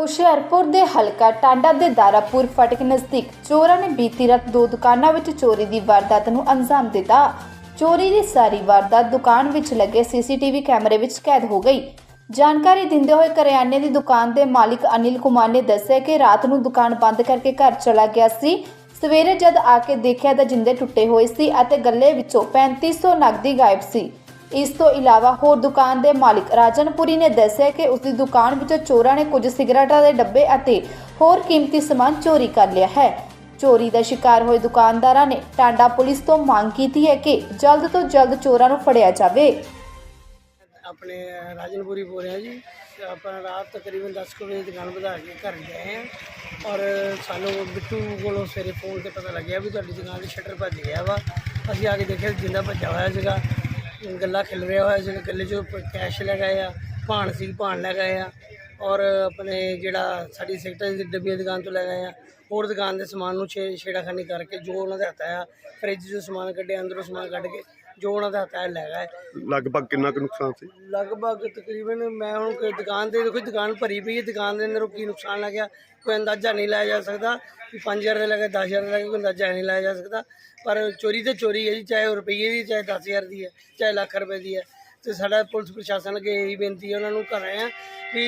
ਹੁਸ਼ਿਆਰਪੁਰ ਦੇ ਹਲਕਾ ਟਾਂਡਾ ਦੇ ਦਾਰਾਪੁਰ ਫਟਕ ਨਜ਼ਦੀਕ ਚੋਰਾਂ ਨੇ ਬੀਤੀ ਰਾਤ ਦੋ ਦੁਕਾਨਾਂ ਵਿੱਚ ਚੋਰੀ ਦੀ ਵਾਰਦਾਤ ਨੂੰ ਅੰਜਾਮ ਦਿੱਤਾ। ਚੋਰੀ ਦੀ ਸਾਰੀ ਵਾਰਦਾਤ ਦੁਕਾਨ ਵਿੱਚ ਲੱਗੇ ਸੀਸੀਟੀਵੀ ਕੈਮਰੇ ਵਿੱਚ ਕੈਦ ਹੋ ਗਈ। ਜਾਣਕਾਰੀ ਦਿੰਦੇ ਹੋਏ ਕਰਿਆਨੇ ਦੀ ਦੁਕਾਨ ਦੇ ਮਾਲਿਕ ਅਨਿਲ ਕੁਮਾਰ ਨੇ ਦੱਸਿਆ ਕਿ ਰਾਤ ਨੂੰ ਦੁਕਾਨ ਬੰਦ ਕਰਕੇ ਘਰ ਚਲਾ ਗਿਆ ਸੀ। ਸਵੇਰੇ ਜਦ ਆ ਕੇ ਦੇਖਿਆ ਤਾਂ ਜਿੰਦੇ ਟੁੱਟੇ ਹੋਏ ਸੀ ਅਤੇ ਗੱਲੇ ਵਿੱਚੋਂ 3500 ਨਕਦੀ ਗਾਇਬ ਸੀ। ਇਸ ਤੋਂ ਇਲਾਵਾ ਹੋਰ ਦੁਕਾਨ ਦੇ ਮਾਲਿਕ ਰਾਜਨਪੁਰੀ ਨੇ ਦੱਸਿਆ ਕਿ ਉਸ ਦੀ ਦੁਕਾਨ ਵਿੱਚੋਂ ਚੋਰਾਂ ਨੇ ਕੁਝ ਸਿਗਰਟਾਂ ਦੇ ਡੱਬੇ ਅਤੇ ਹੋਰ ਕੀਮਤੀ ਸਮਾਨ ਚੋਰੀ ਕਰ ਲਿਆ ਹੈ। ਚੋਰੀ ਦਾ ਸ਼ਿਕਾਰ ਹੋਏ ਦੁਕਾਨਦਾਰਾਂ ਨੇ ਟਾਂਡਾ ਪੁਲਿਸ ਤੋਂ ਮੰਗ ਕੀਤੀ ਹੈ ਕਿ ਜਲਦ ਤੋਂ ਜਲਦ ਚੋਰਾਂ ਨੂੰ ਫੜਿਆ ਜਾਵੇ। ਆਪਣੇ ਰਾਜਨਪੁਰੀ ਬੋਲ ਰਿਹਾ ਜੀ ਤੇ ਆਪਾਂ ਰਾਤ ਤਕਰੀਬਨ 10 ਕੁ ਵਜੇ ਦੁਕਾਨ ਵਧਾ ਕੇ ਘਰ ਗਏ ਹਾਂ ਔਰ ਸਾਨੂੰ ਬਿੱਟੂ ਕੋਲੋਂ ਸਵੇਰੇ ਫੋਨ ਤੇ ਪਤਾ ਲੱਗਿਆ ਵੀ ਤੁਹਾਡੀ ਦੁਕਾਨ ਦੇ ਸ਼ਟਰ ਭੱਜ ਗਿਆ ਵਾ। ਅਸੀਂ ਆ ਕੇ ਦੇਖਿਆ ਜਿੰਦਾ ਭੱਜਾ ਹੋਇਆ ਸੀਗਾ। ਗੱਲਾ ਖਿਲ ਰਿਹਾ ਹੋਇਆ ਸੀਗਾ ਗੱਲੇ 'ਚੋਂ ਕੈਸ਼ ਲੈ ਗਏ ਆ, ਭਾਣ ਸੀ, ਭਾਣ ਲੈ ਗਏ ਆ ਔਰ ਆਪਣੇ ਜਿਹੜਾ ਸਾਡੀ ਸੈਕਟਰ ਦੀ ਡੱਬੀਆਂ ਦੁਕਾਨ ਤੋਂ ਲੈ ਗਏ ਆ। ਹੋਰ ਦੁਕਾਨ ਦੇ ਸਮਾਨ ਨੂੰ ਛੇ ਛੇੜਾਖਾਨੀ ਕਰਕੇ ਜੋ ਉਹਨਾਂ ਦੇ ਹੱਥ ਆਇਆ ਫ੍ਰਿਜ 'ਚੋਂ ਸਮਾਨ ਕੱਢਿਆ ਅੰਦਰੋਂ ਸਮਾਨ ਕੱਢ ਕੇ ਜੋ ਉਹਨਾਂ ਦੇ ਹੱਥ ਆਇਆ ਲੈ ਗਏ। ਲਗਭਗ ਕਿੰਨਾ ਕੁ ਨੁਕਸਾਨ ਸੀ? ਲਗਭਗ ਤਕਰੀਬਨ ਮੈਂ ਹੁਣ ਕੋਈ ਦੁਕਾਨ ਤੇ ਦੇਖੋ ਦੁਕਾਨ ਭਰੀ ਪਈ ਹੈ ਦੁਕਾਨ ਦੇ ਅੰਦਰ ਕੀ ਨੁਕਸਾਨ ਲੱਗਿਆ ਕੋਈ ਅੰਦਾਜ਼ਾ ਨਹੀਂ ਲਾਇਆ ਜਾ ਸਕਦਾ ਕਿ 5000 ਦੇ ਲੱਗੇ 10000 ਦੇ ਲੱਗੇ ਕੋਈ ਅੰਦਾਜ਼ਾ ਨਹੀਂ ਲਾਇਆ ਜਾ ਸਕਦਾ। ਪਰ ਚੋਰੀ ਤੇ ਚੋਰੀ ਹੈ ਜੀ ਚਾਹੇ ਰੁਪਈਏ ਦੀ ਚਾਹੇ 10000 ਦੀ ਹੈ ਚਾਹੇ ਲੱਖ ਰੁਪਏ ਦੀ ਹੈ। ਤੇ ਸਾਡਾ ਪੁਲਿਸ ਪ੍ਰਸ਼ਾਸਨ ਅੱਗੇ ਇਹੀ ਬੇਨਤੀ ਹੈ, ਉਹਨਾਂ ਨੂੰ ਕਰ ਰਹੇ ਆ ਵੀ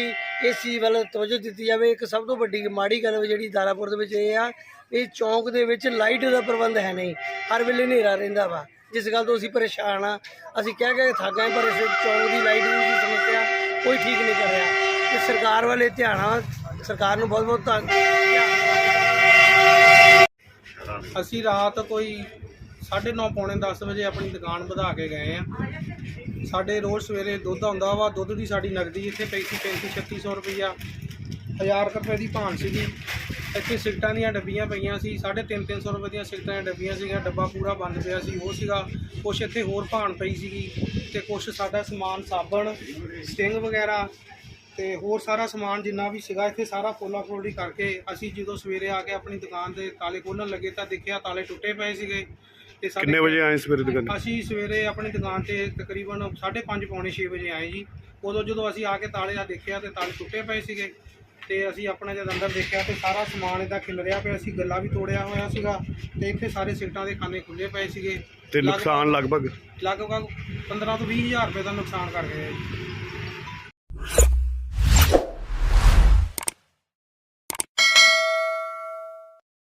ਇਸ ਚੀਜ਼ ਵੱਲ ਤਵੱਜੋ ਦਿੱਤੀ ਜਾਵੇ। ਇੱਕ ਸਭ ਤੋਂ ਵੱਡੀ ਮਾੜੀ ਗੱਲ ਜਿਹੜੀ ਦਾਰਾਪੁਰ ਦੇ ਵਿੱਚ ਇਹ ਆ, ਇਹ ਚੌਂਕ ਦੇ ਵਿੱਚ ਲਾਈਟ ਦਾ ਪ੍ਰਬੰਧ ਹੈ ਨਹੀਂ। ਹਰ ਵੇਲੇ ਹਨੇਰਾ ਰਹਿੰਦਾ ਵਾ। ਜਿਸ ਗੱਲ ਤੋਂ ਅਸੀਂ ਪਰੇਸ਼ਾਨ ਆ, ਅਸੀਂ ਕਹਿ ਕਹਿ ਕੇ ਥੱਕ ਗਏ, ਪਰ ਇਸ ਚੌਂਕ ਦੀ ਲਾਈਟ ਦੀ ਸਮੱਸਿਆ ਕੋਈ ਠੀਕ ਨਹੀਂ ਕਰ ਰਿਹਾ। ਤੇ ਸਰਕਾਰ ਵਾਲੇ ਧਿਆਨ ਆ, ਸਰਕਾਰ ਨੂੰ ਬਹੁਤ ਬਹੁਤ ਧੰਨਵਾਦ। ਅਸੀਂ ਰਾਤ ਕੋਈ 9:30 ਪੌਣੇ 10 ਵਜੇ ਆਪਣੀ ਦੁਕਾਨ ਵਧਾ ਕੇ ਗਏ ਆ। ਸਾਡੇ ਰੋਜ਼ ਸਵੇਰੇ ਦੁੱਧ ਆਉਂਦਾ ਵਾ, ਦੁੱਧ ਦੀ ਸਾਡੀ ਨਗਦੀ ਇੱਥੇ ਪਈ ਸੀ 35 3600 ਰੁਪਈਆ। 1000 ਰੁਪਏ ਦੀ ਭਾਣ ਸੀਗੀ। ਇੱਥੇ ਸਿਗਟਾਂ ਦੀਆਂ ਡੱਬੀਆਂ ਪਈਆਂ ਸੀ 350 300 ਰੁਪਏ ਦੀਆਂ ਸਿਗਟਾਂ ਦੀਆਂ ਡੱਬੀਆਂ ਸੀਗੀਆਂ, ਡੱਬਾ ਪੂਰਾ ਬੰਦ ਪਿਆ ਸੀ, ਉਹ ਸੀਗਾ, ਕੁਛ ਇੱਥੇ ਹੋਰ ਭਾਣ ਪਈ ਸੀਗੀ ਤੇ ਕੁਛ ਸਾਡਾ ਸਮਾਨ ਸਾਬਣ, ਸਟਿੰਗ ਵਗੈਰਾ ਤੇ ਹੋਰ ਸਾਰਾ ਸਮਾਨ ਜਿੰਨਾ ਵੀ ਸੀਗਾ, ਇੱਥੇ ਸਾਰਾ ਫੋਲਾ ਫੋਲੀ ਕਰਕੇ ਅਸੀਂ ਜਦੋਂ ਸਵੇਰੇ ਆ ਕੇ ਆਪਣੀ ਦੁਕਾਨ ਦੇ ਤਾਲੇ ਖੋਲਣ ਲੱਗੇ ਤਾਂ ਦੇਖਿਆ ਤਾਲੇ ਟੁੱਟੇ ਪਏ ਸੀਗੇ। ਤੇ ਸਾਡੇ ਕਿੰਨੇ ਵਜੇ ਆਏ ਸਵੇਰੇ ਦੁਕਾਨ ਅਸੀਂ ਸਵੇਰੇ ਆਪਣੀ ਦੁਕਾਨ ਤੇ ਤਕਰੀਬਨ 5:30 ਪੌਣੇ 6 ਵਜੇ ਆਏ ਜੀ। ਉਦੋਂ ਜਦੋਂ ਅਸੀਂ ਆ ਕੇ ਤਾਲੇ ਆ ਦੇਖਿਆ ਤੇ ਤਾਲੇ ਟੁੱਟੇ ਪਏ ਸੀਗੇ ਤੇ ਅਸੀਂ ਆਪਣਾ ਜਦ ਅੰਦਰ ਦੇਖਿਆ ਤੇ ਸਾਰਾ ਸਮਾਨ ਇਹਦਾ ਖਿਲ ਰਿਹਾ ਪਿਆ ਸੀ ਗੱਲਾ ਵੀ ਤੋੜਿਆ ਹੋਇਆ ਸੀਗਾ ਤੇ ਇੱਥੇ ਸਾਰੇ ਸਿਗਟਾਂ ਦੇ ਖਾਨੇ ਖੁੱਲੇ ਪਏ ਸੀਗੇ। ਤੇ ਨੁਕਸਾਨ ਲਗਭਗ ਲਗਭਗ? 15 ਤੋਂ 20 ਹਜ਼ਾਰ ਰੁਪਏ ਦਾ ਨੁਕਸਾਨ ਕਰ ਗਏ ਆ ਜੀ।